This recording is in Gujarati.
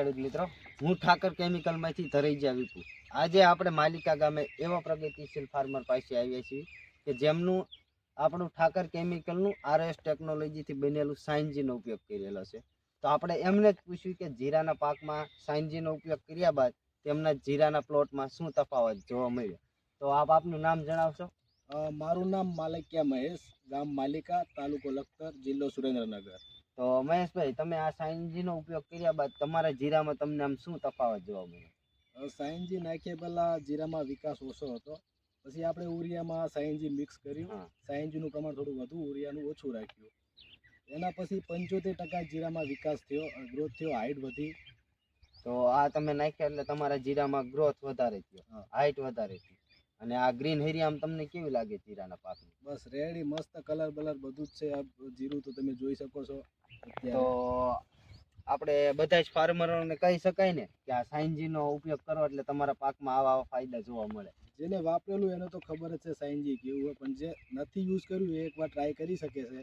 ખેડૂત મિત્રો, હું ઠાકર કેમિકલમાંથી ધરૈજા વિપુ આજે આપણે માલિકા ગામે એવા પ્રગતિશીલ ફાર્મર પાસે આવ્યા છીએ કે જેમનું, આપણું ઠાકર કેમિકલનું આરએસ ટેકનોલોજીથી બનેલું સાયન્જીનો ઉપયોગ કરેલો છે. તો આપણે એમને જ પૂછ્યું કે જીરાના પાકમાં સાયન્જીનો ઉપયોગ કર્યા બાદ તેમના જીરાના પ્લોટમાં શું તફાવત જોવા મળ્યો? તો આપ આપનું નામ જણાવશો? મારું નામ માલકિયા મહેશ, ગામ માલિકા, તાલુકો લખતર, જિલ્લો સુરેન્દ્રનગર. તો મહેશભાઈ તમે આ સાયન્જીનો ઉપયોગ કર્યા બાદ તમારા જીરામાં તમને આમ શું તફાવત જોવા મળ્યો? સાયન્જી નાખ્યા પહેલાં જીરામાં વિકાસ ઓછો હતો. પછી આપણે ઉરિયામાં સાયન્જી મિક્સ કર્યું. સાયન્જીનું પ્રમાણ થોડું વધુ ઉરિયાનું ઓછું રાખ્યું. એના પછી પંચોતેર ટકા જીરામાં વિકાસ થયો ગ્રોથ થયો હાઇટ વધી. તો આ તમે નાખ્યા એટલે તમારા જીરામાં ગ્રોથ વધારે થયો. હાઇટ વધારે થઈ અને આ ગ્રીન હેરી આમ તમને કેવી લાગે જીરાના પાકની? બસ રેડી મસ્ત કલર બલર બધું જ છે. આ જીરું તો તમે જોઈ શકો છો. તો આપણે બધા જ ફાર્મરોને કહી શકાય ને કે આ સાયન્જીનો ઉપયોગ કરો એટલે તમારા પાકમાં આવા આવા ફાયદા જોવા મળે. જેને વાપરેલું એને તો ખબર જ છે સાયન્જી કેવું હોય. પણ જે નથી યુઝ કર્યું એ એકવાર ટ્રાય કરી શકે છે.